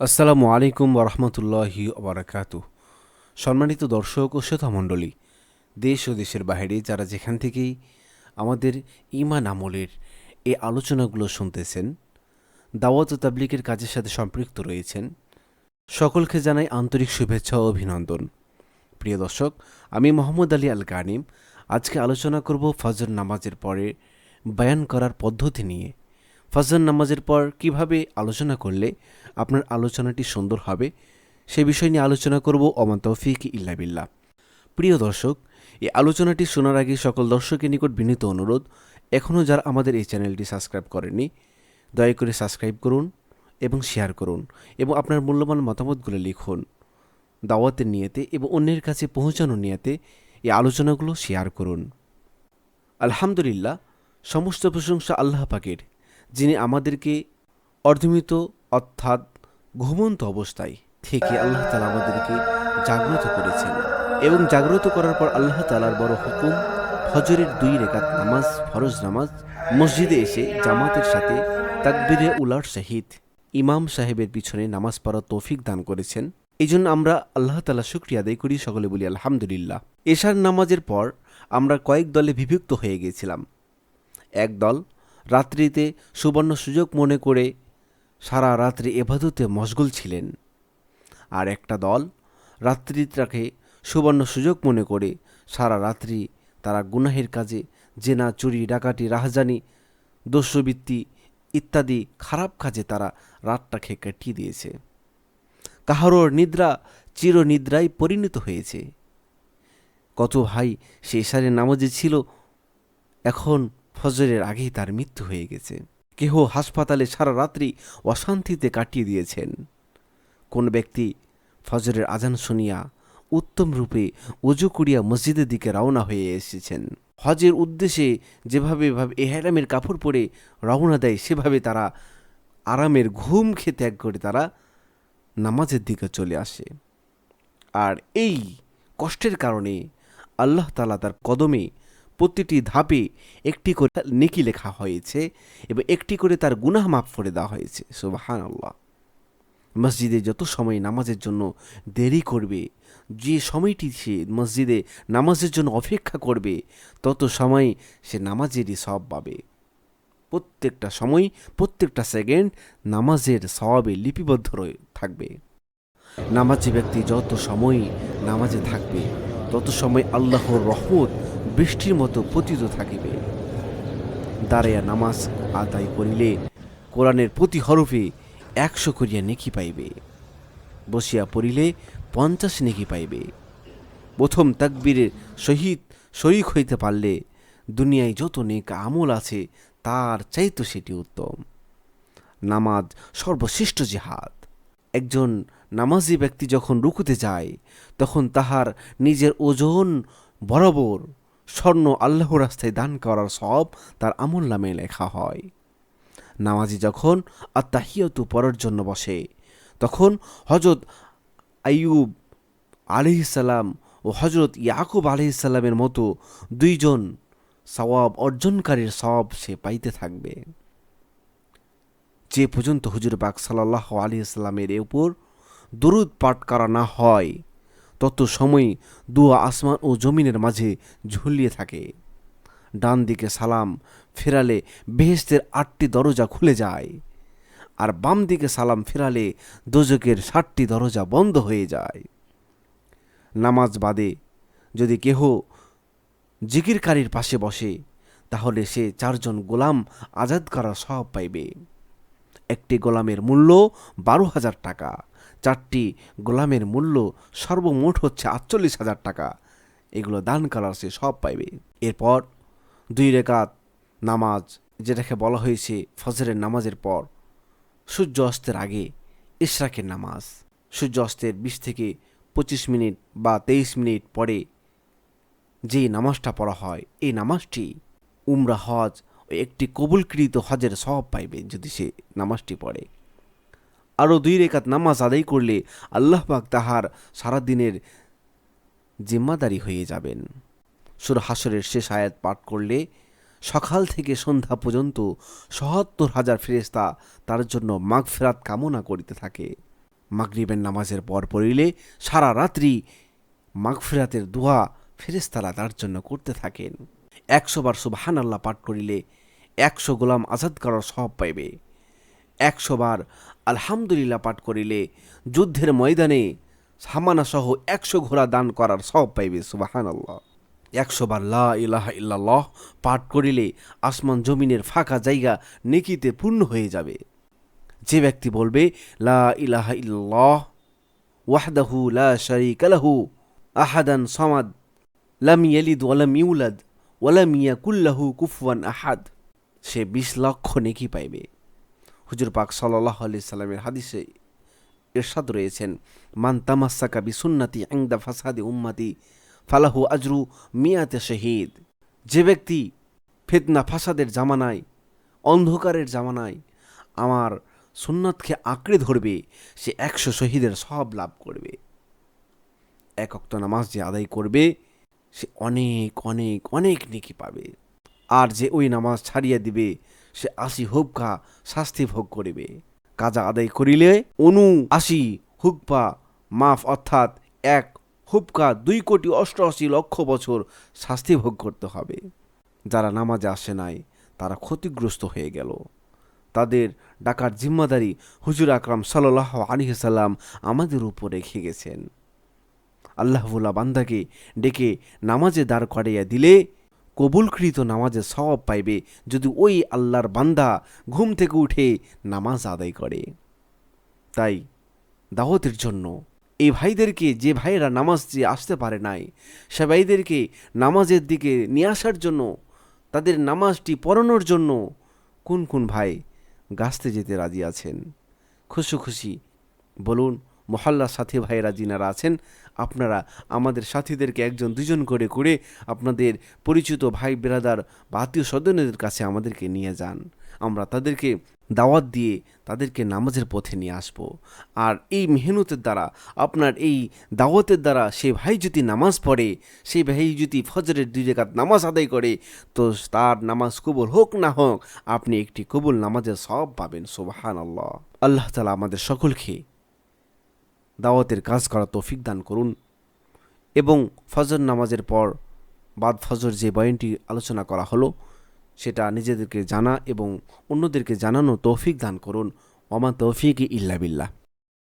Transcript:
আসসালামু আলাইকুম ওরহমতুল্লাহি ওবরাকাত সম্মানিত দর্শক ও শ্রোতা মণ্ডলী দেশ ও দেশের বাইরে যারা যেখান থেকেই আমাদের ইমান আমলের এ আলোচনাগুলো শুনতেছেন, দাওয়াত ও তাবলিকের কাজের সাথে সম্পৃক্ত রয়েছেন, সকলকে জানাই আন্তরিক শুভেচ্ছা ও অভিনন্দন। প্রিয় দর্শক, আমি মোহাম্মদ আলী আল গানিম আজকে আলোচনা করব ফজর নামাজের পরে বয়ান করার পদ্ধতি নিয়ে। ফজর নামাজের পর কীভাবে আলোচনা করলে আপনার আলোচনাটি সুন্দর হবে, সে বিষয় নিয়ে আলোচনা করব অমান তৌফিক ইল্লা বিল্লাহ। প্রিয় দর্শক, এই আলোচনাটি শোনার আগে সকল দর্শকের নিকট বিনীত অনুরোধ, এখনও যারা আমাদের এই চ্যানেলটি সাবস্ক্রাইব করেনি দয়া করে সাবস্ক্রাইব করুন এবং শেয়ার করুন এবং আপনার মূল্যবান মতামতগুলো লিখুন। দাওয়াতের নিয়েতে এবং অন্যের কাছে পৌঁছানোর নিয়েতে এই আলোচনাগুলো শেয়ার করুন। আলহামদুলিল্লাহ, সমস্ত প্রশংসা আল্লাহ পাকের। যিনি আমাদেরকে অর্ধমিত অর্থাৎ ঘুমন্ত অবস্থায় থেকে আল্লাহ তালা আমাদেরকে জাগ্রত করেছেন এবং জাগ্রত করার পর আল্লাহ তালার বড় হুকুম, ফজরের দুই রেখাত নামাজ, ফরজ নামাজ, মসজিদে এসে জামাতের সাথে তাকবিরে উলার শাহিদ ইমাম সাহেবের পিছনে নামাজ পড়ার তৌফিক দান করেছেন। এই জন্য আমরা আল্লাহ তালা শুক্রিয়া আদায় করি, সকলে বলি আলহামদুলিল্লাহ। এশার নামাজের পর আমরা কয়েক দলে বিভক্ত হয়ে গিয়েছিলাম এক দল রাত্রিতে সুবর্ণ সুযোগ মনে করে সারা রাত্রি এবাদতে মশগুল ছিলেন। আর একটা দল রাত্রিটাকে সুবর্ণ সুযোগ মনে করে সারা রাত্রি তারা গুনাহের কাজে, জেনা, চুরি, ডাকাতি, রাহজানি, দস্যবৃত্তি ইত্যাদি খারাপ কাজে তারা রাতটাকে কাটিয়ে দিয়েছে। কাহারোর নিদ্রা চিরনিদ্রায় পরিণত হয়েছে। কত ভাই সে সারে নামাজে ছিল, এখন ফজরের আগেই তার মৃত্যু হয়ে গেছে। কেহ হাসপাতালে সারা রাত্রি অশান্তিতে কাটিয়ে দিয়েছেন। কোন ব্যক্তি ফজরের আজান শুনিয়া উত্তম রূপে উজু করিয়া মসজিদের দিকে রওনা হয়ে এসেছেন। হজের উদ্দেশ্যে যেভাবে ভাবে এহেরামের কাপড় পরে রওনা দেয়, সেভাবে তারা আরামের ঘুম খেয়ে ত্যাগ করে তারা নামাজের দিকে চলে আসে। আর এই কষ্টের কারণে আল্লাহ তালা তার কদমে প্রতিটি ধাপে একটি করে নেকি লেখা হয়েছে এবং একটি করে তার গুনাহ মাফ করে দেওয়া হয়েছে। সুবাহান আল্লাহ মসজিদে যত সময় নামাজের জন্য দেরি করবে, যে সময়টি সে মসজিদে নামাজের জন্য অপেক্ষা করবে, তত সময় সে নামাজেরই সব পাবে। প্রত্যেকটা সময়, প্রত্যেকটা সেকেন্ড নামাজের সবে লিপিবদ্ধ রয়ে থাকবে। নামাজি ব্যক্তি যত সময় নামাজে থাকবে, তত সময় আল্লাহর রহমত বৃষ্টির মতো পতিত থাকিবে। দাঁড়াইয়া নামাজ আদায় করিলে কোরআনের প্রতি হরফে একশো করিয়া নেকি পাইবে। বসিয়া পড়িলে পঞ্চাশ নেকি পাইবে। প্রথম তাকবীরের সহিত শরিক হইতে পারলে দুনিয়ায় যত নেক আমল আছে, তার চাইতো সেটি উত্তম। নামাজ সর্বশ্রেষ্ঠ জেহাদ। একজন নামাজি ব্যক্তি যখন রুকুতে যায়, তখন তাহার নিজের ওজন বরাবর স্বর্ণ আল্লাহ রাস্তায় দান করার সব তার আমল নামে লেখা হয়। নামাজি যখন আত্মাহিয়তু পড়ার জন্য বসে, তখন হজরত আইয়ুব আলিহিসাল্লাম ও হজরত ইয়াকুব আলিহিসাল্লামের মতো দুইজন সওয়াব অর্জনকারীর সব সে পাইতে থাকবে। যে পর্যন্ত হুজুর পাক সাল্লাহ আলী ইসলামের উপর দরুদ পাঠ করা না হয় তত সময় দুয়া আসমান ও জমিনের মাঝে ঝুলিয়ে থাকে। ডান দিকে সালাম ফেরালে বেহেস্তের আটটি দরজা খুলে যায় আর বাম দিকে সালাম ফেরালে দোজকের ষাটটি দরজা বন্ধ হয়ে যায়। নামাজ বাদে যদি কেহ জিকিরকারীর পাশে বসে, তাহলে সে চারজন গোলাম আজাদ করার সব পাইবে। একটি গোলামের মূল্য বারো হাজার টাকা চারটি গোলামের মূল্য সর্বমোট হচ্ছে আটচল্লিশ হাজার টাকা। এগুলো দান করার সে সব পাইবে। এরপর দুই রেখাত নামাজ, যেটাকে বলা হয়েছে ফজরের নামাজের পর, সূর্য অস্তের আগে ইশরাকের নামাজ। সূর্য অস্তের বিশ থেকে পঁচিশ মিনিট বা তেইশ মিনিট পরে যে নামাজটা পড়া হয়, এই নামাজটি উমরা হজ একটি কবুলকৃত হজের সব পাইবে যদি সে নামাজটি পড়ে। আরও দুই রেখাত নামাজ আদায় করলে আল্লাহ পাক তাহার সারাদিনের জিম্মাদারি হয়ে যাবেন। সুর হাসরের শেষ আয়াত পাঠ করলে সকাল থেকে সন্ধ্যা পর্যন্ত সহাত্তর হাজার ফেরেস্তা তার জন্য মাগফেরাত কামনা করিতে থাকে। মাগরিবের নামাজের পর পড়িলে সারা রাত্রি মাগফিরাতের দোয়া ফেরেস্তারা তার জন্য করতে থাকেন। একশো বার সুবাহান আল্লাহ পাঠ করিলে একশো গোলাম আজাদ করার সব পাইবে। একশো বার আলহামদুলিল্লাহ পাঠ করিলে যুদ্ধের ময়দানে সামানা সহ একশো ঘোড়া দান করার সব পাইবে সুবাহান আল্লাহ একশো বার লা ইলাহা ইল্লাল্লাহ পাঠ করিলে আসমান জমিনের ফাঁকা জায়গা নেকিতে পূর্ণ হয়ে যাবে। যে ব্যক্তি বলবে, লা ইলাহা ইল্লাল্লাহ, ওয়াহদাহু লা শারীকা লাহু, আহাদান সামাদ, লাম ইয়ালিদ ওয়ালাম ইউলাদ ওয়ালাম ইয়াকুল্লাহু কুফুয়ান আহাদ, সে বিশ লক্ষ নেকি পাইবে। হুজুর পাক সাল্লাহ আলি সাল্লামের হাদিসে এরশাদ রয়েছেন, মান তামাসাকা বিসুন্নাতি আংদা ফাসাদি উম্মাতি, ফালাহু আজরু মিয়াতে শহীদ। যে ব্যক্তি ফেতনা ফাসাদের জামানায়, অন্ধকারের জামানায় আমার সুন্নাতকে আঁকড়ে ধরবে, সে একশো শহীদের সব লাভ করবে। এক অক্ত নামাজ যে আদায় করবে, সে অনেক অনেক অনেক নেকি পাবে। আর যে ওই নামাজ ছাড়িয়ে দিবে সে আশি হুবকা শাস্তি ভোগ করিবে। কাজা আদায় করিলে অনু আশি হুকপা মাফ অর্থাৎ এক হুবকা দুই কোটি অষ্টআশি লক্ষ বছর শাস্তি ভোগ করতে হবে। যারা নামাজে আসে নাই, তারা ক্ষতিগ্রস্ত হয়ে গেল। তাদের ডাকার জিম্মাদারি হুজুর আকরাম সাল্লাহ আলিহাল্লাম আমাদের উপর রেখে গেছেন। আল্লাহবুল্লা বান্দাকে ডেকে নামাজে দাঁড় করাইয়া দিলে কবুলকৃত নামাজে সওয়াব পাইবে যদি ওই আল্লাহর বান্দা ঘুম থেকে উঠে নামাজ আদায় করে। তাই দাওয়াতের জন্য এই ভাইদেরকে, যে ভাইয়েরা নামাজ যে আসতে পারে নাই, সে ভাইদেরকে নামাজের দিকে নিয়ে আসার জন্য, তাদের নামাজটি পড়ানোর জন্য কোন কোন ভাই গাছতে যেতে রাজি আছেন? খুশি খুশি বলুন মহল্লার সাথী ভাইয়েরা যিনারা আছেন, আপনারা আমাদের সাথীদেরকে একজন, দুজন করে করে আপনাদের পরিচিত ভাই বেরাদার বা আত্মীয় স্বজনদের কাছে আমাদেরকে নিয়ে যান। আমরা তাদেরকে দাওয়াত দিয়ে তাদেরকে নামাজের পথে নিয়ে আসব। আর এই মেহনতের দ্বারা, আপনার এই দাওয়াতের দ্বারা সেই ভাই যদি নামাজ পড়ে, সেই ভাই যদি ফজরের দুই রেখাত নামাজ আদায় করে, তো তার নামাজ কবুল হোক না হোক, আপনি একটি কবুল নামাজের সব পাবেন সোবাহান আল্লাহ আল্লাহ তালা আমাদের সকলকে দাওয়াতের কাজ করা তৌফিক দান করুন এবং ফজর নামাজের পর বাদ ফজর যে বয়ানটি আলোচনা করা হলো, সেটা নিজেদেরকে জানা এবং অন্যদেরকে জানানো তৌফিক দান করুন। অমা তৌফিক ইল্লা বিল্লাহ।